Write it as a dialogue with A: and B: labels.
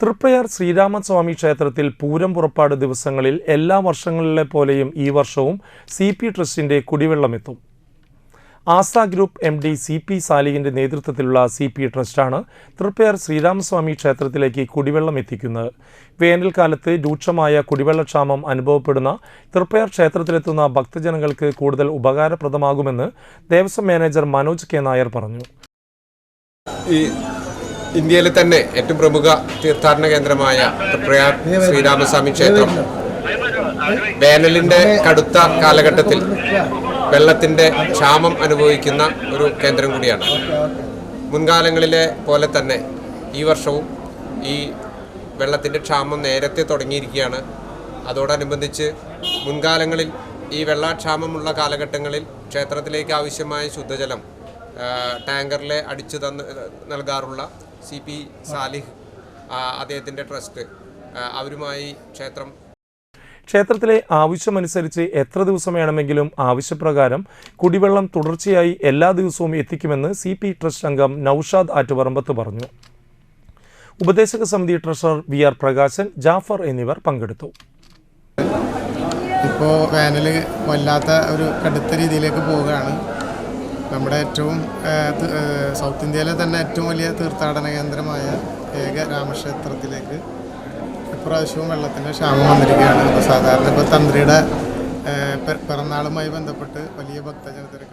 A: തൃപ്രയാർ ശ്രീരാമസ്വാമി ക്ഷേത്രത്തിൽ പൂരം പുറപ്പാട് ദിവസങ്ങളിൽ എല്ലാ വർഷങ്ങളിലെ പോലെയും ഈ വർഷവും സി പി ട്രസ്റ്റിന്റെ കുടിവെള്ളമെത്തും. ആസ group M D C P സാലിഹിന്റെ നേതൃത്വത്തിലുള്ള സി പി ട്രസ്റ്റാണ് തൃപ്പയാർ ശ്രീരാമസ്വാമി ക്ഷേത്രത്തിലേക്ക് കുടിവെള്ളം എത്തിക്കുന്നത് വേനൽക്കാലത്ത് രൂക്ഷമായ കുടിവെള്ളക്ഷാമം അനുഭവപ്പെടുന്ന തൃപ്പയാർ ക്ഷേത്രത്തിലെത്തുന്ന ഭക്തജനങ്ങൾക്ക് കൂടുതൽ ഉപകാരപ്രദമാകുമെന്ന് ദേവസ്വം മാനേജർ മനോജ് കെ നായർ പറഞ്ഞു.
B: ഈ ഇന്ത്യയിലെ തന്നെ ഏറ്റവും പ്രമുഖ തീർത്ഥാടന കേന്ദ്രമായ തൃപ്രയാർ ശ്രീരാമസ്വാമി ക്ഷേത്രം. വേനലിന്റെ കടുത്ത കാലഘട്ടത്തിൽ വെള്ളത്തിന്റെ ക്ഷാമം അനുഭവിക്കുന്ന ഒരു കേന്ദ്രം കൂടിയാണ്. മുൻകാലങ്ങളിലെ പോലെ തന്നെ ഈ വർഷവും ഈ വെള്ളത്തിന്റെ ക്ഷാമം നേരത്തെ തുടങ്ങിയിരിക്കുകയാണ്. അതോടനുബന്ധിച്ച് മുൻകാലങ്ങളിൽ ഈ വെള്ളക്ഷാമമുള്ള കാലഘട്ടങ്ങളിൽ ക്ഷേത്രത്തിലേക്ക് ആവശ്യമായ ശുദ്ധജലം ടാങ്കറിലെ അടിച്ചു തന്ന് നൽകാറുള്ള സി പി സാലിഹ് അദ്ദേഹത്തിന്റെ ട്രസ്റ്റ് അവരുമായി ക്ഷേത്രം.
A: ക്ഷേത്രത്തിലെ ആവശ്യമനുസരിച്ച് എത്ര ദിവസം വേണമെങ്കിലും ആവശ്യപ്രകാരം കുടിവെള്ളം തുടർച്ചയായി എല്ലാ ദിവസവും എത്തിക്കുമെന്ന് സി പി ട്രസ്റ്റ് അംഗം നൌഷാദ് ആറ്റുപറമ്പത്ത് പറഞ്ഞു. ഉപദേശക സമിതി treasurer V R Prakashan Jafar എന്നിവർ പങ്കെടുത്തു.
C: ഇപ്പോൾ വേനൽ വല്ലാത്ത ഒരു കടുത്ത രീതിയിലേക്ക് പോവുകയാണ്. നമ്മുടെ ഏറ്റവും സൗത്ത് ഇന്ത്യയിലെ തന്നെ ഏറ്റവും വലിയ തീർത്ഥാടന കേന്ദ്രമായ ഏക രാമക്ഷേത്രത്തിലേക്ക് ഇപ്രാവശ്യവും വെള്ളത്തിന്റെ ക്ഷാമം വന്നിരിക്കുകയാണ്. അപ്പോൾ സാധാരണ ഇപ്പോൾ തന്ത്രിയുടെ പിറന്നാളുമായി ബന്ധപ്പെട്ട് വലിയ ഭക്തജനത്തിരക്ക്